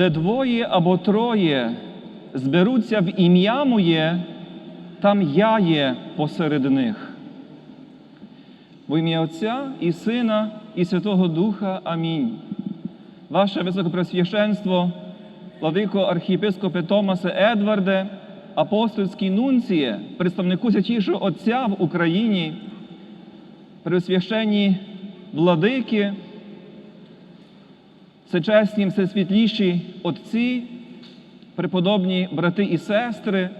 де двоє або троє зберуться в ім'я моє, там я є посеред них. В ім'я Отця і Сина, і Святого Духа. Амінь. Ваше Високопресвященство, владико архієпископе Томасе Едварде, апостольський нунціє, представнику Святішого Отця в Україні, Пресвященні владики, всечесні, всесвітліші отці, преподобні брати і сестри,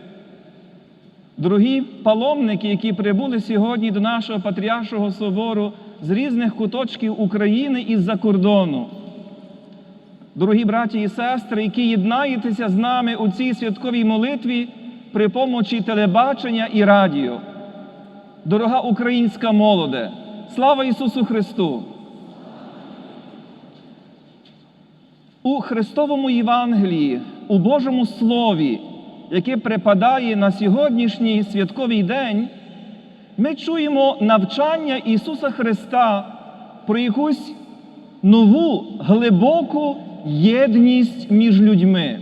дорогі паломники, які прибули сьогодні до нашого Патріаршого собору з різних куточків України і з-за кордону. Дорогі браті і сестри, які єднаєтеся з нами у цій святковій молитві при помочі телебачення і радіо. Дорога українська молоде, слава Ісусу Христу! У Христовому Євангелії, у Божому Слові, яке припадає на сьогоднішній святковий день, ми чуємо навчання Ісуса Христа про якусь нову глибоку єдність між людьми.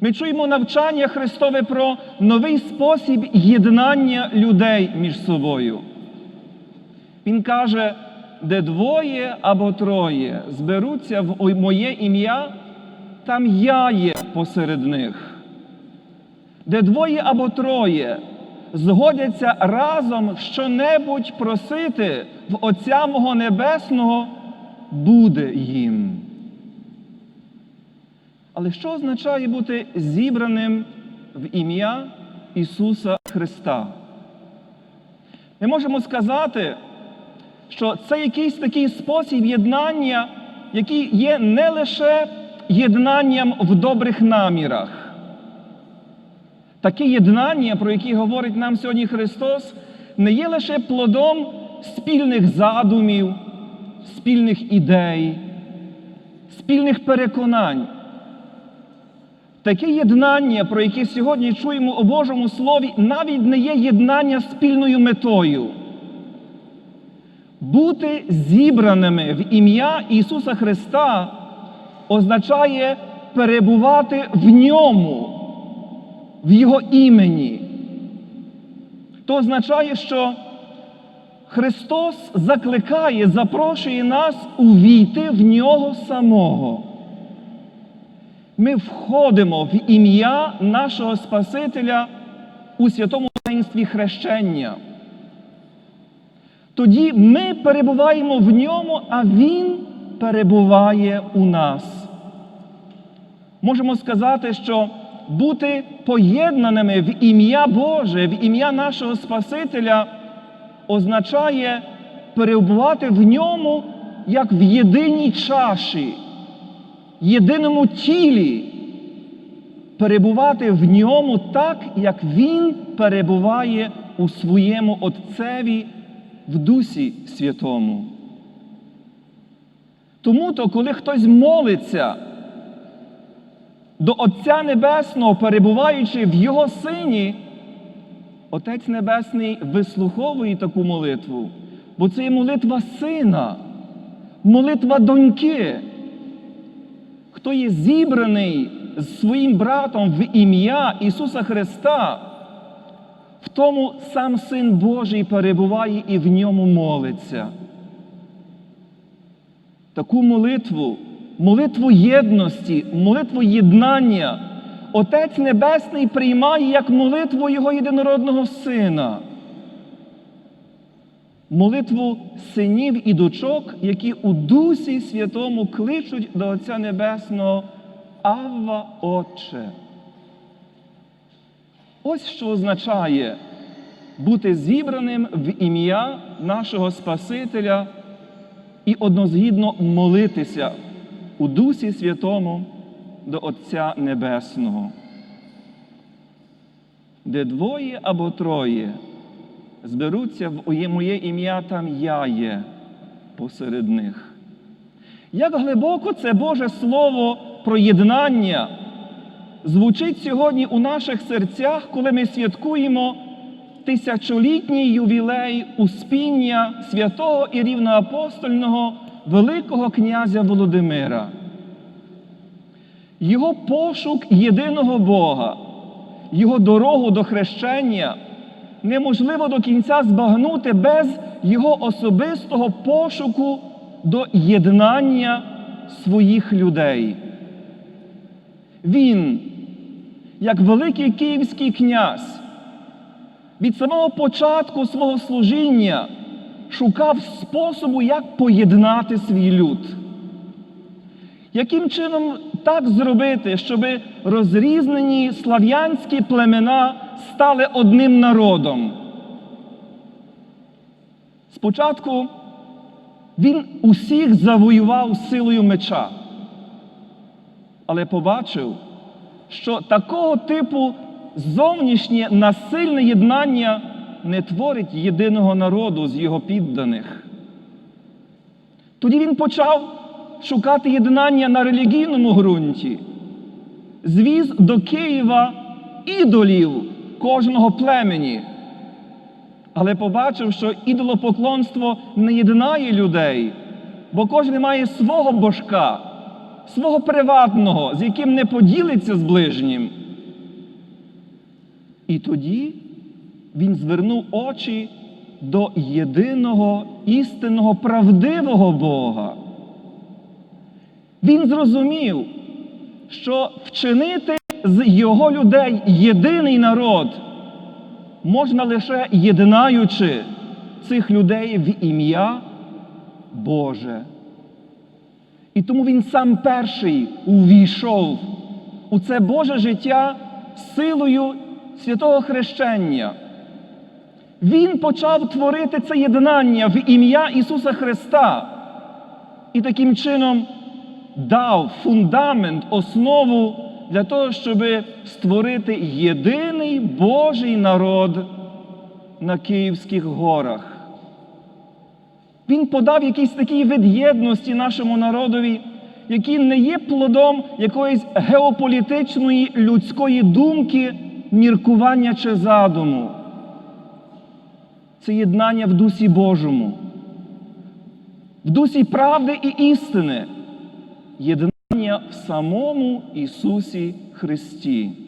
Ми чуємо навчання Христове про новий спосіб єднання людей між собою. Він каже, де двоє або троє зберуться в моє ім'я, там я є посеред них. Де двоє або троє згодяться разом щонебудь просити в Отця мого Небесного, буде їм. Але що означає бути зібраним в ім'я Ісуса Христа? Ми можемо сказати, що це якийсь такий спосіб єднання, який є не лише єднанням в добрих намірах. Таке єднання, про яке говорить нам сьогодні Христос, не є лише плодом спільних задумів, спільних ідей, спільних переконань. Таке єднання, про яке сьогодні чуємо у Божому Слові, навіть не є єднання спільною метою. Бути зібраними в ім'я Ісуса Христа означає перебувати в ньому, в Його імені. То означає, що Христос закликає, запрошує нас увійти в нього самого. Ми входимо в ім'я нашого Спасителя у святому таїнстві хрещення. Тоді ми перебуваємо в ньому, а Він перебуває у нас. Можемо сказати, що бути поєднаними в ім'я Боже, в ім'я нашого Спасителя означає перебувати в ньому як в єдиній чаші, єдиному тілі, перебувати в ньому так, як Він перебуває у своєму Отцеві в Дусі Святому. Тому то, коли хтось молиться до Отця Небесного, перебуваючи в Його Сині, Отець Небесний вислуховує таку молитву, бо це є молитва сина, молитва доньки. Хто є зібраний з своїм братом в ім'я Ісуса Христа, тому сам Син Божий перебуває і в ньому молиться. Таку молитву, молитву єдності, молитву єднання Отець Небесний приймає як молитву Його єдинородного Сина. Молитву синів і дочок, які у Дусі Святому кличуть до Отця Небесного Авва Отче. Ось що означає бути зібраним в ім'я нашого Спасителя і однозгідно молитися у Дусі Святому до Отця Небесного. Де двоє або троє зберуться в моє ім'я, там я є посеред них. Як глибоко це Боже Слово про єднання звучить сьогодні у наших серцях, коли ми святкуємо тисячолітній ювілей успіння святого і рівноапостольного Великого князя Володимира. Його пошук єдиного Бога, Його дорогу до хрещення неможливо до кінця збагнути без Його особистого пошуку до єднання своїх людей. Він, як великий київський князь, від самого початку свого служіння шукав способу, як поєднати свій люд. Яким чином так зробити, щоб розрізнені слав'янські племена стали одним народом? Спочатку він усіх завоював силою меча, але побачив, що такого типу зовнішнє насильне єднання не творить єдиного народу з його підданих. Тоді він почав шукати єднання на релігійному ґрунті, звіз до Києва ідолів кожного племені. Але побачив, що ідолопоклонство не єднає людей, бо кожен має свого божка, свого приватного, з яким не поділиться з ближнім. І тоді він звернув очі до єдиного істинного правдивого Бога. Він зрозумів, що вчинити з його людей єдиний народ можна лише єднаючи цих людей в ім'я Боже. І тому він сам перший увійшов у це Боже життя силою святого хрещення. Він почав творити це єднання в ім'я Ісуса Христа і таким чином дав фундамент, основу для того, щоб створити єдиний Божий народ на Київських горах. Він подав якийсь такий вид єдності нашому народові, який не є плодом якоїсь геополітичної людської думки, міркування чи задуму. Це єднання в дусі Божому, в дусі правди і істини, єднання в самому Ісусі Христі.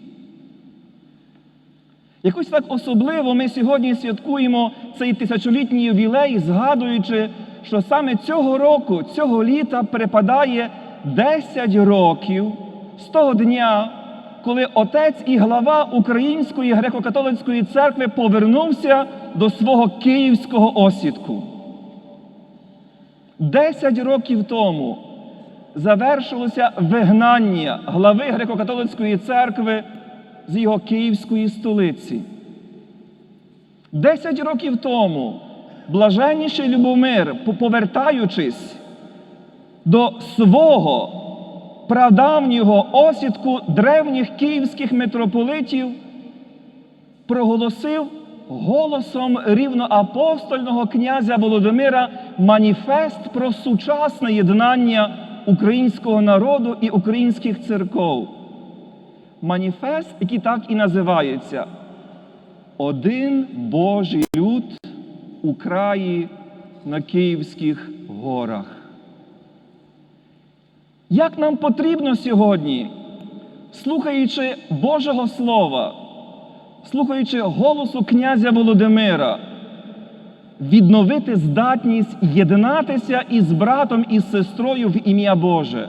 Якось так особливо ми сьогодні святкуємо цей тисячолітній ювілей, згадуючи, що саме цього року, цього літа припадає 10 років з того дня, коли отець і глава Української греко-католицької церкви повернувся до свого київського осідку. Десять років тому завершилося вигнання глави греко-католицької церкви з його київської столиці. Десять років тому блаженніший Любомир, повертаючись до свого прадавнього осідку древніх київських митрополитів, проголосив голосом рівноапостольного князя Володимира маніфест про сучасне єднання українського народу і українських церков. Маніфест, який так і називається Один Божий люд у краї на Київських горах. Як нам потрібно сьогодні, слухаючи Божого Слова, слухаючи голосу князя Володимира, відновити здатність єднатися із братом і сестрою в ім'я Боже.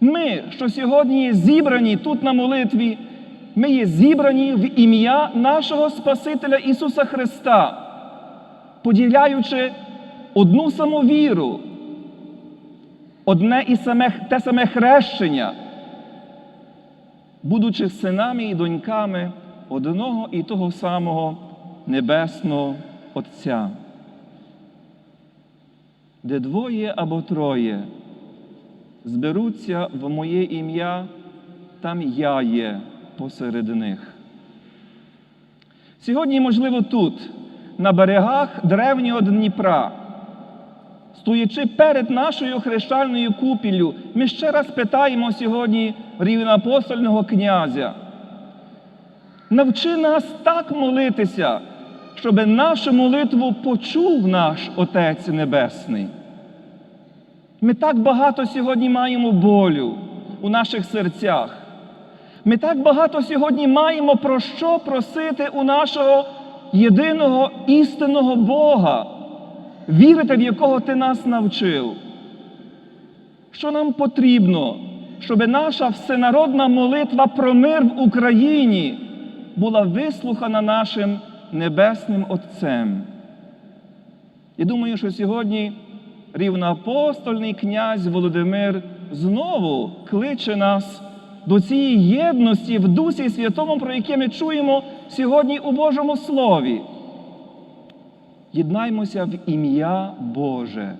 Ми, що сьогодні є зібрані тут на молитві, ми є зібрані в ім'я нашого Спасителя Ісуса Христа, поділяючи одну саму віру, одне і саме, те саме хрещення, будучи синами і доньками одного і того самого Небесного Отця. Де двоє або троє зберуться в моє ім'я, там я є посеред них. Сьогодні, можливо, тут, на берегах древнього Дніпра, стоячи перед нашою хрещальною купіллю, ми ще раз питаємо сьогодні рівноапостольного князя. Навчи нас так молитися, щоб нашу молитву почув наш Отець Небесний. Ми так багато сьогодні маємо болю, у наших серцях. Ми так багато сьогодні маємо про що просити у нашого єдиного істинного Бога, вірити, в якого ти нас навчив. Що нам потрібно, щоб наша всенародна молитва про мир в Україні була вислухана нашим Небесним Отцем? Я думаю, що сьогодні рівноапостольний князь Володимир знову кличе нас до цієї єдності в Дусі Святому, про яке ми чуємо сьогодні у Божому Слові. Єднаймося в ім'я Боже.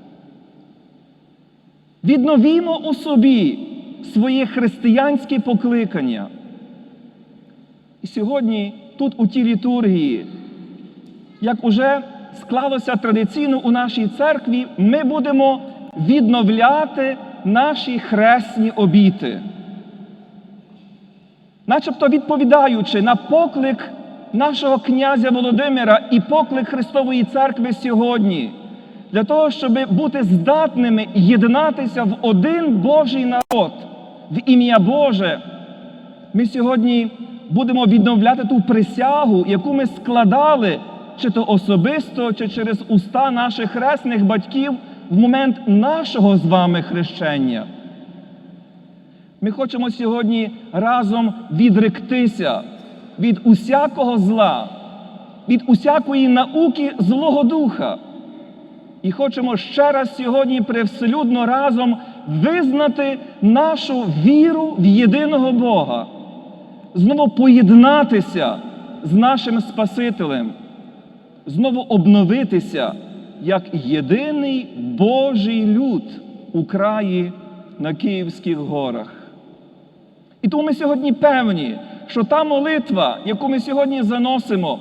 Відновімо у собі своє християнське покликання. І сьогодні тут у тій літургії, як уже склалося традиційно у нашій церкві, ми будемо відновляти наші хресні обіти. Начебто відповідаючи на поклик нашого князя Володимира і поклик Христової Церкви сьогодні, для того, щоб бути здатними єднатися в один Божий народ, в ім'я Боже, ми сьогодні будемо відновляти ту присягу, яку ми складали, чи то особисто, чи через уста наших хресних батьків в момент нашого з вами хрещення. Ми хочемо сьогодні разом відректися від усякого зла, від усякої науки Злого Духа. І хочемо ще раз сьогодні привселюдно разом визнати нашу віру в єдиного Бога, знову поєднатися з нашим Спасителем, знову обновитися як єдиний Божий люд у краї на Київських горах. І тому ми сьогодні певні, що та молитва, яку ми сьогодні заносимо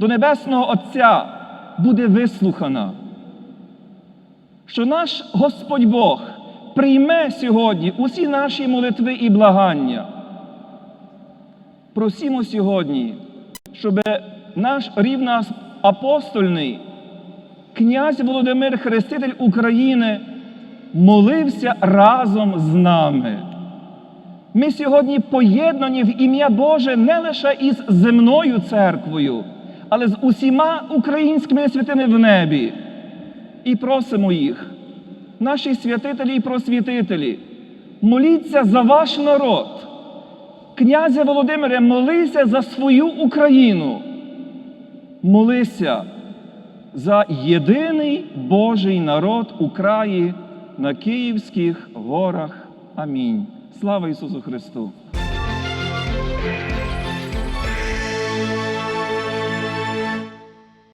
до Небесного Отця, буде вислухана. Що наш Господь Бог прийме сьогодні усі наші молитви і благання. Просімо сьогодні, щоб наш рівно апостольний князь Володимир Хреститель України молився разом з нами. Ми сьогодні поєднані в ім'я Боже не лише із земною церквою, але з усіма українськими святими в небі. І просимо їх, наші святителі і просвітителі, моліться за ваш народ. Князя Володимире, молися за свою Україну. Молися за єдиний Божий народ у краї на Київських горах. Амінь. Слава Ісусу Христу!